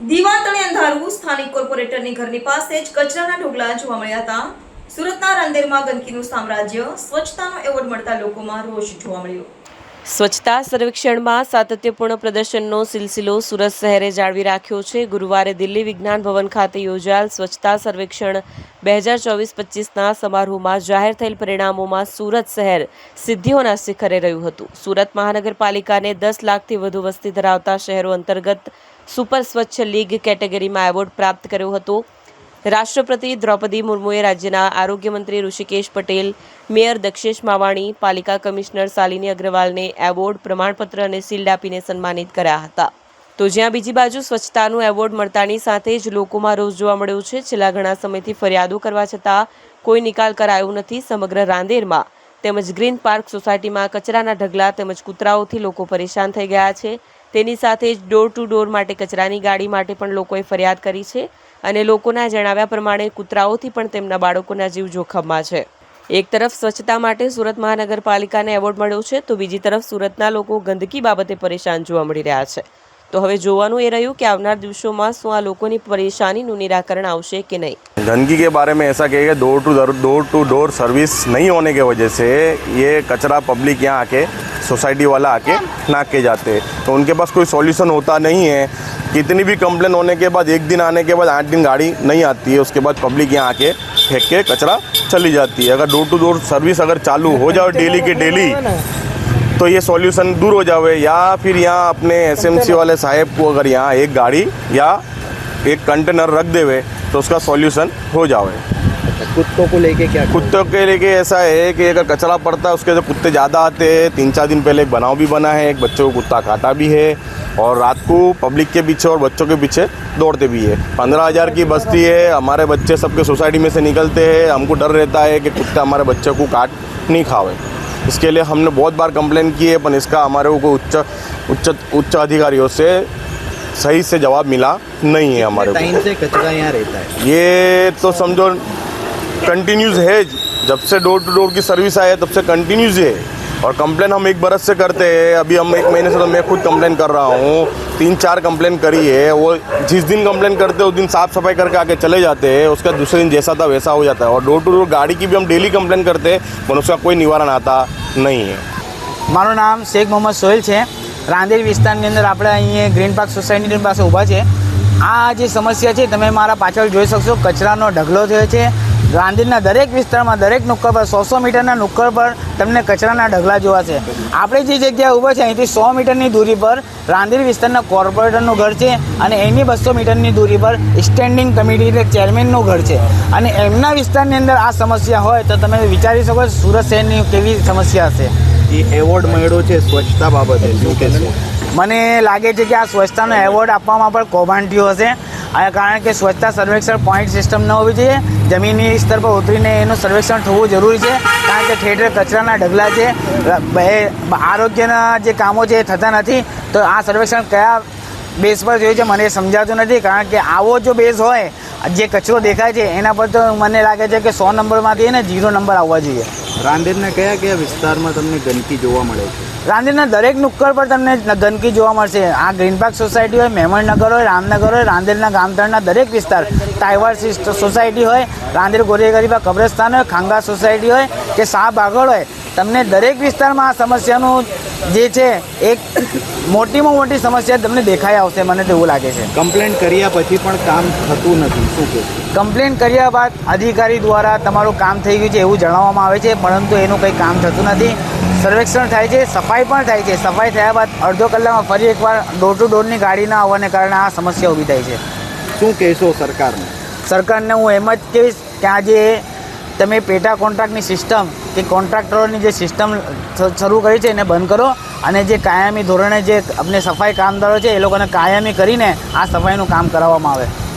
દીવાતણે અંધારું સ્થાનિક કોર્પોરેટરની ઘરની પાસે જ કચરાના ઢોકળા જોવા મળ્યા હતા. સુરતના રાંદેરમાં ગંદકીનું સામ્રાજ્ય, સ્વચ્છતાનો એવોર્ડ મળતા લોકોમાં રોષ જોવા મળ્યો. સ્વચ્છતા સર્વેક્ષણમાં સાતત્યપૂર્ણ પ્રદર્શનનો સિલસિલો સુરત શહેરે જાળવી રાખ્યો છે. ગુરુવારે દિલ્હી વિજ્ઞાન ભવન ખાતે યોજાયેલ સ્વચ્છતા સર્વેક્ષણ બે હજાર ચોવીસ પચીસના સમારોહમાં જાહેર થયેલ પરિણામોમાં સુરત શહેર સિદ્ધિઓના શિખરે રહ્યું હતું. સુરત મહાનગરપાલિકાને દસ લાખથી વધુ વસ્તી ધરાવતા શહેરો અંતર્ગત સુપર સ્વચ્છ લીગ કેટેગરીમાં એવોર્ડ પ્રાપ્ત કર્યો હતો. રાષ્ટ્રપતિ દ્રૌપદી મુર્મુએ રાજ્યના આરોગ્ય મંત્રી ઋષિકેશ પટેલ, મેયર દક્ષેશ માવાણી, પાલિકા કમિશનર શાલિની અગ્રવાલને એવોર્ડ પ્રમાણપત્ર અને શિલ્ડ આપીને સન્માનિત કર્યા હતા. તો જ્યાં બીજી બાજુ સ્વચ્છતાનું એવોર્ડ મળતાની સાથે જ લોકોમાં રોષ જોવા મળ્યો છે, છેલ્લા ઘણા સમયથી ફરિયાદો કરવા છતાં કોઈ નિકાલ કરાયો નથી સમગ્ર રાંદેરમાં. તેમજ ગ્રીન પાર્ક સોસાયટીમાં કચરાના ઢગલા તેમજ કૂતરાઓથી લોકો પરેશાન થઈ ગયા છે. તેની સાથે જ ડોર ટુ ડોર માટે કચરાની ગાડી માટે પણ લોકોએ ફરિયાદ કરી છે અને લોકોના જણાવ્યા પ્રમાણે કૂતરાઓથી પણ તેમના બાળકોના જીવ જોખમમાં છે એક તરફ સ્વચ્છતા માટે સુરત મહાનગરપાલિકાને એવોર્ડ મળ્યો છે તો બીજી તરફ સુરતના લોકો ગંદકી બાબતે પરેશાન જોવા મળી રહ્યા છે તો હવે જોવાનું એ રહ્યું કે આવનાર દિવસોમાં શું આ લોકોની પરેશાનીનું નિરાકરણ આવશે કે નહીં गंदगी के बारे में ऐसा कहेगा door to door to door service नहीं होने की वजह से ये कचरा पब्लिक यहाँ आके सोसाइटी वाला आके नाक के जाते हैं। तो उनके पास कोई सॉल्यूशन होता नहीं है। कितनी भी कंप्लेन होने के बाद, एक दिन आने के बाद, आठ दिन गाड़ी नहीं आती है। उसके बाद पब्लिक यहाँ आके फेंक के कचरा चली जाती है। अगर डोर टू डोर सर्विस अगर चालू हो जाए डेली के डेली तो ये सॉल्यूशन दूर हो जावे। या फिर यहाँ अपने एसएमसी वाले साहेब को अगर यहाँ एक गाड़ी या एक कंटेनर रख देवे तो उसका सॉल्यूशन हो जावे। कुत्तों को लेके क्या कुत्तों के लेके ऐसा है कि अगर कचरा पड़ता है उसके जो कुत्ते ज़्यादा आते हैं तीन चार दिन पहले एक बनाव भी बना है एक बच्चों को कुत्ता काटा भी है और रात को पब्लिक के पीछे और बच्चों के पीछे दौड़ते भी है। पंद्रह हज़ार की बस्ती है हमारे बच्चे सबके सोसाइटी में से निकलते हैं हमको डर रहता है कि कुत्ता हमारे बच्चे को काट नहीं खावे। इसके लिए हमने बहुत बार कंप्लेन की है पर इसका हमारे को उच्च उच्च उच्च अधिकारियों से सही से जवाब मिला नहीं है हमारे को। टाइम से कचरा यहाँ रहता है? ये तो समझो कंटिन्यूज है जब से डोर टू डोर की सर्विस आया है, तब से कंटिन्यूज है और कंप्लेन हम एक बरस से करते हैं अभी हम एक महीने से तो मैं खुद कंप्लेन कर रहा हूँ तीन चार कंप्लेन करी है वो जिस दिन कंप्लेन करते हैं उस दिन साफ सफाई करके आके चले जाते हैं उसका दूसरे दिन जैसा था वैसा हो जाता है और डोर टू डोर गाड़ी की भी हम डेली कंप्लेन करते हैं पर उसका कोई निवारण आता नहीं है મારું નામ શેખ મોહમ્મદ સોહેલ છે રાંદેર વિસ્તારની અંદર આપણે અહીંયા ગ્રીન પાર્ક સોસાયટીની પાસે ઊભા છે આ જે સમસ્યા છે તમે મારા પાછળ જોઈ શકશો કચરાનો ઢગલો થયો છે રાંદેરના દરેક વિસ્તારમાં દરેક નુક્કર પર સો સો મીટરના નુક્કર પર તમને કચરાના ઢગલા જોવા છે. આપણે જે જગ્યા ઊભા છે અહીંથી સો મીટરની દૂરી પર રાંદેર વિસ્તારના કોર્પોરેટરનું ઘર છે અને એની બસો મીટરની દૂરી પર સ્ટેન્ડિંગ કમિટી એટલે ચેરમેનનું ઘર છે. અને એમના વિસ્તારની અંદર આ સમસ્યા હોય તો તમે વિચારી શકો સુરત શહેરની કેવી સમસ્યા હશે. એ એવોર્ડ મળ્યો છે સ્વચ્છતા બાબતે શું કહેશો? મને લાગે છે કે આ સ્વચ્છતાનો એવોર્ડ આપવામાં પણ કૌભાંડ્યું હશે. આ કારણ કે સ્વચ્છતા સર્વેક્ષણ પોઈન્ટ સિસ્ટમ ન હોવી જોઈએ. જમીનની સ્તર પર ઉતરીને એનું સર્વેક્ષણ થવું જરૂરી છે. કારણ કે ઠેર કચરાના ઢગલા છે. આરોગ્યના જે કામો છે એ થતા નથી. તો આ સર્વેક્ષણ કયા બેઝ પર જોયું છે મને એ સમજાતું નથી. કારણ કે આવો જો બેઝ હોય, જે કચરો દેખાય છે, એના પર તો મને લાગે છે કે સો નંબરમાંથી એને ઝીરો નંબર આવવા જોઈએ. રાંદેરના કયા કયા વિસ્તારમાં તમને ગંદકી જોવા મળે છે? રાંદેરના દરેક નુક્કર પર તમને ગંદકી જોવા મળશે. આ ગ્રીન પાર્ક સોસાયટી હોય મેમણનગર હોય, રામનગર હોય, રાંદેરના ગામતળના દરેક વિસ્તાર ટાઈવર સોસાયટી હોય, રાંદેર ગોરેગરીબા કબ્રસ્તાન હોય, ખાંગા સોસાયટી હોય કે શાહ બાગળ હોય તમને દરેક વિસ્તારમાં આ સમસ્યાનું જે છે એક મોટીમાં મોટી સમસ્યા તમને દેખાઈ આવશે મને તો એવું લાગે છે. કમ્પ્લેન કર્યા પછી પણ કામ થતું નથી. શું કે કમ્પ્લેન કર્યા બાદ અધિકારી દ્વારા તમારું કામ થઈ ગયું છે એવું જણાવવામાં આવે છે પરંતુ એનું કંઈ કામ થતું નથી. સર્વેક્ષણ થાય છે સફાઈ પણ થાય છે. સફાઈ થયા બાદ અડધો કલાકમાં ફરી એકવાર ડોર ટુ ડોરની ગાડી ના આવવાને કારણે આ સમસ્યા ઊભી થાય છે. શું કહેશો સરકારને? સરકારને હું એમ જ કહીશ કે આજે તમે પેટા કોન્ટ્રાક્ટની સિસ્ટમ કે કોન્ટ્રાક્ટરોની જે સિસ્ટમ શરૂ કરી છે એને બંધ કરો અને જે કાયમી ધોરણે જે આપણે સફાઈ કામદારો છે એ લોકોને કાયમી કરીને આ સફાઈનું કામ કરાવવામાં આવે.